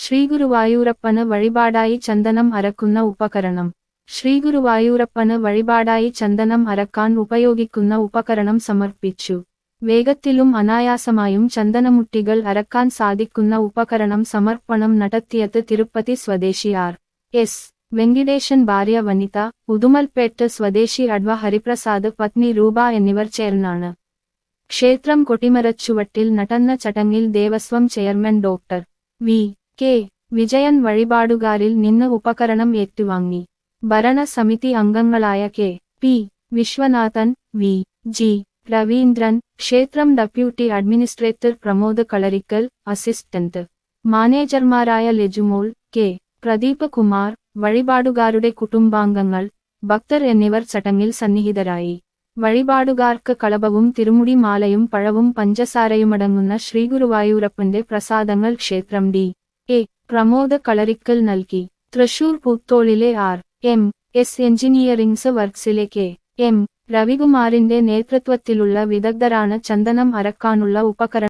ശ്രീഗുരുവായൂരപ്പന് വഴിപാടായി ചന്ദനം അരക്കുന്ന ഉപകരണം. ശ്രീഗുരുവായൂരപ്പന് വഴിപാടായി ചന്ദനം അരക്കാൻ ഉപയോഗിക്കുന്ന ഉപകരണം സമർപ്പിച്ചു. വേഗത്തിലും അനായാസമായും ചന്ദനമുട്ടികൾ അരക്കാൻ സാധിക്കുന്ന ഉപകരണം സമർപ്പണം നടത്തിയത് തിരുപ്പതി സ്വദേശി ആർ എസ്. വെങ്കിടേശൻ ഭാര്യ വനിത ഉദുമൽപേട്ട് സ്വദേശി അഡ്വ ഹരിപ്രസാദ് പത്നി രൂപ എന്നിവർ ചേർന്നാണ്. ക്ഷേത്രം കൊട്ടിമരച്ചുവട്ടിൽ നടന്ന ചടങ്ങിൽ Devaswom chairman doctor V. K. Vijayan വഴിപാടുകാരിൽ നിന്ന് ഉപകരണം ഏറ്റുവാങ്ങി. ഭരണസമിതി അംഗങ്ങളായ K. P. Viswanathan V. G. Raveendran ക്ഷേത്രം deputy administrator Pramod Kalarikkal assistant. മാനേജർമാരായ Lajumol K. Pradeep Kumar വഴിപാടുകാരുടെ കുടുംബാംഗങ്ങൾ ഭക്തർ എന്നിവർ ചടങ്ങിൽ സന്നിഹിതരായി. വഴിപാടുകാർക്ക് കളഭവും തിരുമുടി മാലയും പഴവും പഞ്ചസാരയുമടങ്ങുന്ന ശ്രീഗുരുവായൂരപ്പന്റെ പ്രസാദങ്ങൾ ക്ഷേത്രം ഡി. പ്രമോദ് കളരിക്കൽ നൽകി. തൃശൂർ പൂത്തോളിലെ ആർ. എം. എസ്. എഞ്ചിനീയറിംഗ്സ് വർക്സിലെ കെ എം. രവികുമാറിന്റെ നേതൃത്വത്തിലുള്ള വിദഗ്ധരാണ് ചന്ദനം അരക്കാനുള്ള ഉപകരണം